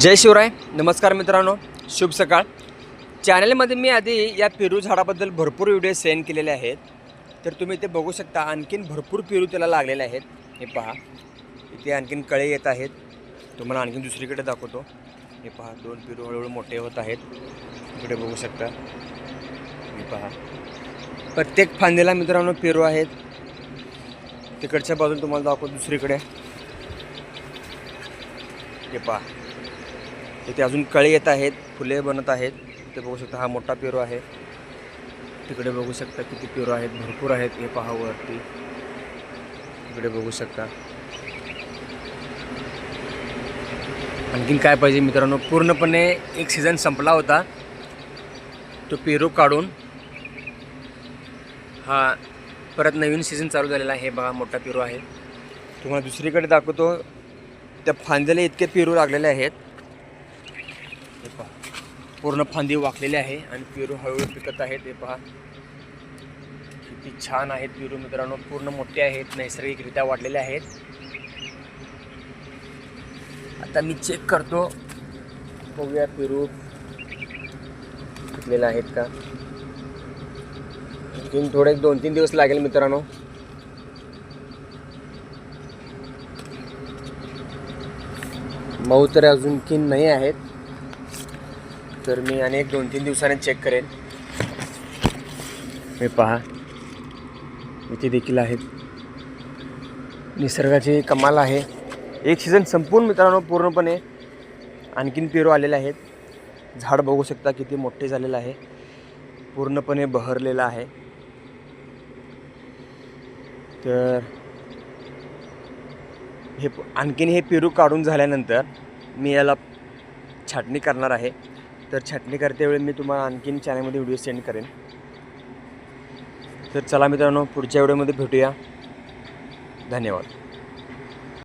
जय शिवराय नमस्कार मित्रांनो शुभ सकाळ. चॅनलमध्ये मी आधी या पेरू झाडाबद्दल भरपूर व्हिडिओ सेंड केलेले आहेत. तर तुम्ही ते बघू शकता आणखीन भरपूर पेरू त्याला लागलेले आहेत. हे पहा इथे आणखीन कळे येत आहेत. तुम्हाला आणखीन दुसरीकडे दाखवतो. हे पहा दोन पेरू हळूहळू मोठे होत आहेत. इकडे बघू शकता. हे पहा. प्रत्येक फांदीला मित्रांनो पेरू आहेत. तिकडच्या बाजूला तुम्हाला दाखवतो दुसरीकडे. हे पहा. इथे अजून कळे येत आहेत फुले बनत आहेत. ते बघू शकता हा मोठा पेरू आहे. तिकडे बघू शकता किती पेरू आहेत भरपूर आहेत हे पहा वरती. तिकडे बघू शकता. आणखीन काय पाहिजे मित्रांनो? पूर्णपणे एक सीझन संपला होता. तो पेरू काढून हा परत नवीन सीझन चालू झालेला आहे. हे बघा मोठा पेरू आहे. तुम्हाला दुसरीकडे दाखवतो. त्या फांद्याला इतके पेरू लागलेले आहेत. हे पहा. पूर्ण फांदी वाकलेली आहे आणि पेरू हळूहळू पिकत आहेत. हे पहा. किती छान आहेत पेरू मित्रांनो. पूर्ण मोठे आहेत. नैसर्गिकरित्या वाढलेले आहेत. आता मी चेक करतो. बघूया पेरू पिकलेला आहेत का? आणखीन थोडे दोन तीन दिवस लागेल मित्रांनो. मऊ तर अजून की नाही आहेत. तर मी अनेक दोन तीन दिवसाने चेक करेन. हे पहा. इथे देखील आहेत. निसर्गाची कमाल आहे. एक सीझन संपूर्ण मित्रांनो पूर्णपणे आणखीन पेरू आलेले आहेत. झाड बघू शकता किती मोठे झालेलं आहे. पूर्णपणे बहरलेलं आहे. तर हे आणखीन हे पेरू काढून झाल्यानंतर मी याला छाटणी करणार आहे. तर छाटणी करते वेळी मी तुम्हाला आणखीन चॅनलमध्ये व्हिडिओ सेंड करेन. तर चला मित्रांनो पुढच्या व्हिडिओमध्ये भेटूया. धन्यवाद.